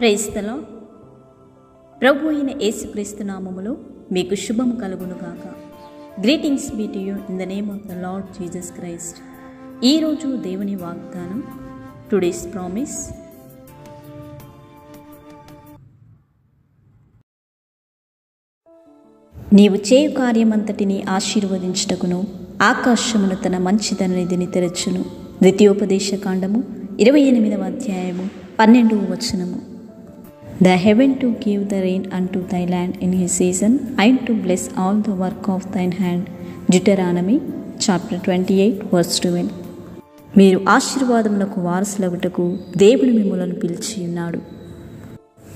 ప్రేస్తలో. ప్రభు అయిన యేసుక్రీస్తు నామములో మీకు శుభం కలుగునుగాక. Greetings be to you in the name of the Lord Jesus Christ ఈరోజు దేవుని వాగ్దానం టుడేస్ ప్రామిస్ నీవు చేయు కార్యమంతటిని ఆశీర్వదించుటకును ఆకాశమును తన మంచిదన నిధిని తెరచును. ద్వితీయోపదేశ కాండము ఇరవై ఎనిమిదవ అధ్యాయము పన్నెండవ వచనము. The heaven to give the rain unto thy land in his season and to bless all the work of thine hand Deuteronomy chapter twenty eight verse twelve మీరు ఆశీర్వాదములకు వారసులగుటకు దేవుడు మిమ్మలను పిలిచి ఉన్నాడు.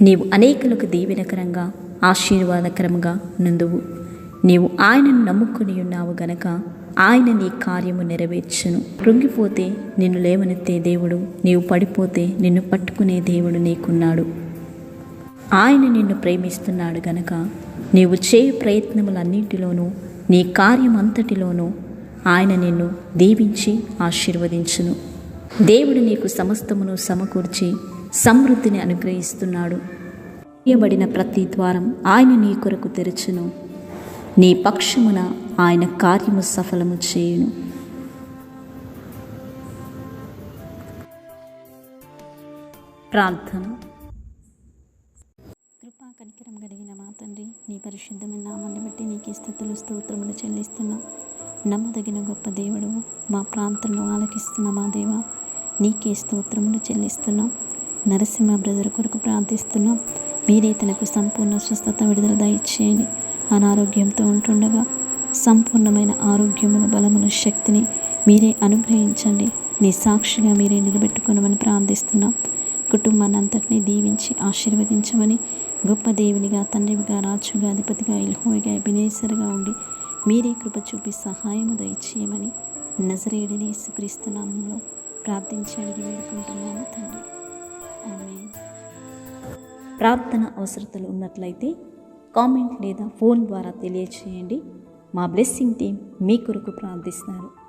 నీవు అనేకులకు దీవెనకరంగా ఆశీర్వాదకరంగా నుందువు. నీవు ఆయనను నమ్ముకుని ఉన్నావు గనక ఆయన నీ కార్యము నెరవేర్చును. కృంగిపోతే నిన్ను లేవనెత్తే దేవుడు నీవు పడిపోతే నిన్ను పట్టుకునే దేవుడు నీకున్నాడు. ఆయన నిన్ను ప్రేమిస్తున్నాడు గనక నీవు చేయు ప్రయత్నములన్నింటిలోనూ నీ కార్యం అంతటిలోనూ ఆయన నిన్ను దీవించి ఆశీర్వదించును. దేవుడు నీకు సమస్తమును సమకూర్చి సమృద్ధిని అనుగ్రహిస్తున్నాడు. తీయబడిన ప్రతి ద్వారం ఆయన నీ కొరకు తెరచును. నీ పక్షమున ఆయన కార్యము సఫలము చేయును. ప్రార్థన. కనికరం కలిగిన మా తండ్రి నీ పరిశుద్ధమైన నామాన్ని బట్టి నీకే స్థుతులు స్తోత్రములు చెల్లిస్తున్నాం. నమ్మదగిన గొప్ప దేవుడు మా ప్రాంతంలో ఆలకిస్తున్న మా దేవ నీకే స్తోత్రములు చెల్లిస్తున్నాం. నరసింహ బ్రదర్ కొరకు ప్రార్థిస్తున్నాం. మీరే తనకు సంపూర్ణ స్వస్థత విడుదల దయచేయండి అనారోగ్యంతో ఉంటుండగా సంపూర్ణమైన ఆరోగ్యమును బలమును శక్తిని మీరే అనుగ్రహించండి. నీ సాక్షిగా మీరే నిలబెట్టుకునమని ప్రార్థిస్తున్నాం. కుటుంబాన్ని అంతటినీ దీవించి ఆశీర్వదించమని గొప్ప దేవునిగా తండ్రిగా రాజుగా అధిపతిగా ఇల్హోయిగా అభినేసరిగా ఉండి మీరే కృప చూపి సహాయము దయచేయమని నజరేడిని సుక్రీస్తునామంలో ప్రార్థించి అడిగి తండ్రి. ప్రార్థన అవసరతలు ఉన్నట్లయితే కామెంట్ లేదా ఫోన్ ద్వారా తెలియచేయండి. మా బ్లెస్సింగ్ టీం మీ కొరకు ప్రార్థిస్తారు